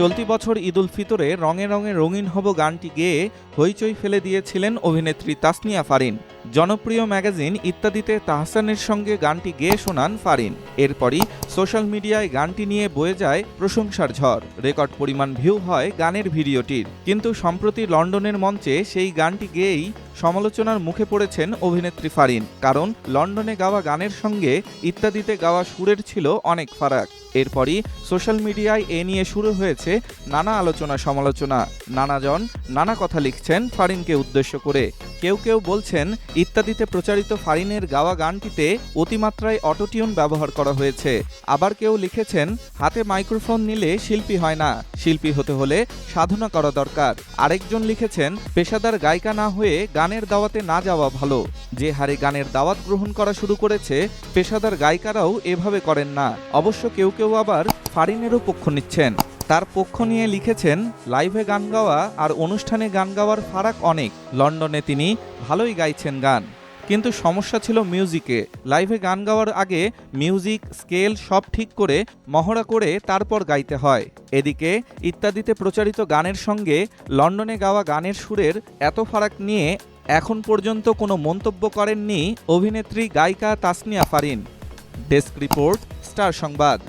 চলতি বছর ঈদুল ফিতরে রঙে রঙে রঙিন হব গানটি গেয়ে হইচই ফেলে দিয়েছিলেন অভিনেত্রী তাসনিয়া ফারিন। জনপ্রিয় ম্যাগাজিন ইত্যাদিতে তাহসানের সঙ্গে গানটি গেয়ে শোনান ফারিন। এরপরই সোশ্যাল মিডিয়ায় গানটি নিয়ে বয়ে যায় প্রশংসার ঝড়। রেকর্ড পরিমাণ ভিউ হয় গানের ভিডিওটির। কিন্তু সম্প্রতি লন্ডনের মঞ্চে সেই গানটি গেয়েই সমালোচনার মুখে পড়েছেন অভিনেত্রী ফারিন। কারণ লন্ডনে গাওয়া গানের সঙ্গে ইত্যাদিতে গাওয়া সুরের ছিল অনেক ফারাক। এরপরই সোশ্যাল মিডিয়ায় এ নিয়ে শুরু হয়েছে নানা আলোচনা সমালোচনা নানাজন নানা কথা লিখছেন ফারিনকে উদ্দেশ্য করে। কেউ কেউ বলছেন, ইত্যাদিতে প্রচারিত ফারিনের গাওয়া গানটিতে অতিমাত্রায় অটোটিউন ব্যবহার করা হয়েছে। আবার কেউ লিখেছেন, হাতে মাইক্রোফোন নিলে শিল্পী হয় না, শিল্পী হতে হলে সাধনা করা দরকার। আরেকজন লিখেছেন, পেশাদার গায়িকা না হয়ে গানের দাওয়াতে না যাওয়া ভালো। যে হারে গানের দাওয়াত গ্রহণ করা শুরু করেছে, পেশাদার গায়িকারাও এভাবে করেন না। অবশ্য কেউ কেউ আবার ফারিনেরও পক্ষ নিচ্ছেন। তার পক্ষ নিয়ে লিখেছেন, লাইভে গান গাওয়া আর অনুষ্ঠানে গান গাওয়ার ফারাক অনেক। লন্ডনে তিনি ভালোই গাইছেন গান। কিন্তু সমস্যা ছিল মিউজিকে। লাইভে গান গাওয়ার আগে মিউজিক, স্কেল সব ঠিক করে, মহড়া করে তারপর গাইতে হয়। এদিকে ইত্যাদিতে প্রচারিত গানের সঙ্গে লন্ডনে গাওয়া গানের সুরের এত ফারাক নিয়ে এখন পর্যন্ত কোনো মন্তব্য করেননি অভিনেত্রী গায়িকা Tasnia Farin. Desk report, Star Sangbad.